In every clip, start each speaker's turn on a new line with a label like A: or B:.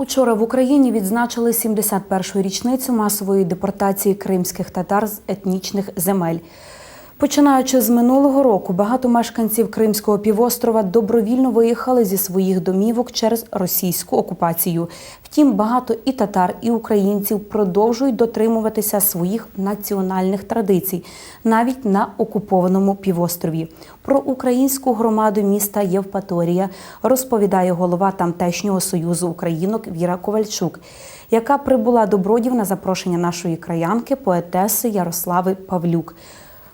A: Учора в Україні відзначили 71-ю річницю масової депортації кримських татар з етнічних земель. Починаючи з минулого року, багато мешканців Кримського півострова добровільно виїхали зі своїх домівок через російську окупацію. Втім, багато і татар, і українців продовжують дотримуватися своїх національних традицій навіть на окупованому півострові. Про українську громаду міста Євпаторія розповідає голова тамтешнього союзу українок Віра Ковальчук, яка прибула до Бродів на запрошення нашої краянки, поетеси Ярослави Павлюк.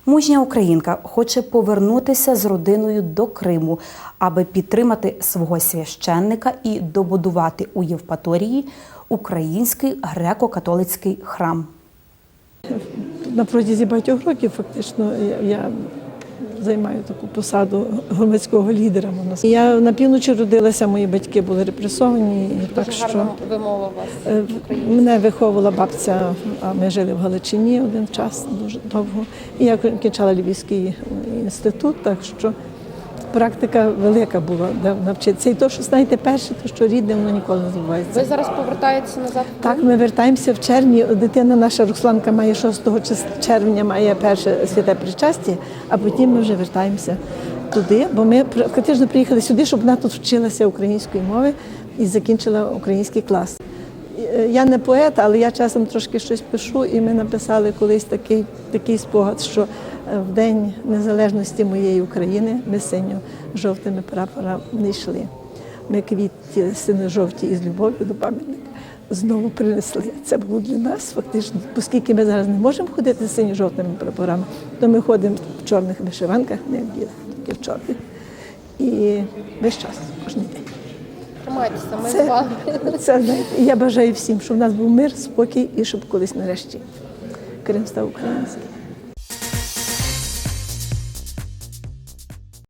A: Мужня українка хоче повернутися з родиною до Криму, аби підтримати свого священника і добудувати у Євпаторії український греко-католицький храм.
B: На протязі багатьох років фактично я, займаю таку посаду громадського лідера. Я на півночі родилася, мої батьки були репресовані. Дуже так що
C: вимова вас.
B: е, мене виховувала бабця, а ми жили в Галичині один час дуже довго. І я кінчала Львівський інститут, так що практика велика була де навчитися. І то, що знаєте, перше, то що рідне, воно ніколи не забувається.
C: Ви зараз повертаєтеся назад?
B: Так, ми вертаємося в червні. Дитина наша Русланка має 6 червня, має перше святе причастя, а потім ми вже вертаємося туди, бо ми пр- фактично приїхали сюди, щоб вона тут вчилася української мови і закінчила український клас. Е, Я не поет, але я часом трошки щось пишу, і ми написали колись такий, такий спогад, що е, в День Незалежності моєї України ми синьо-жовтими прапорами не йшли. Ми квіті сино-жовті із любов'ю до пам'ятника знову принесли. Це було для нас фактично, оскільки ми зараз не можемо ходити з синьо-жовтими прапорами, то ми ходимо в чорних вишиванках, не в білих, тільки в чорних. І весь час, кожен день.
C: Тримайтеся, ми з вами.
B: це це, я бажаю всім, щоб в нас був мир, спокій і щоб колись нарешті Крим став українським.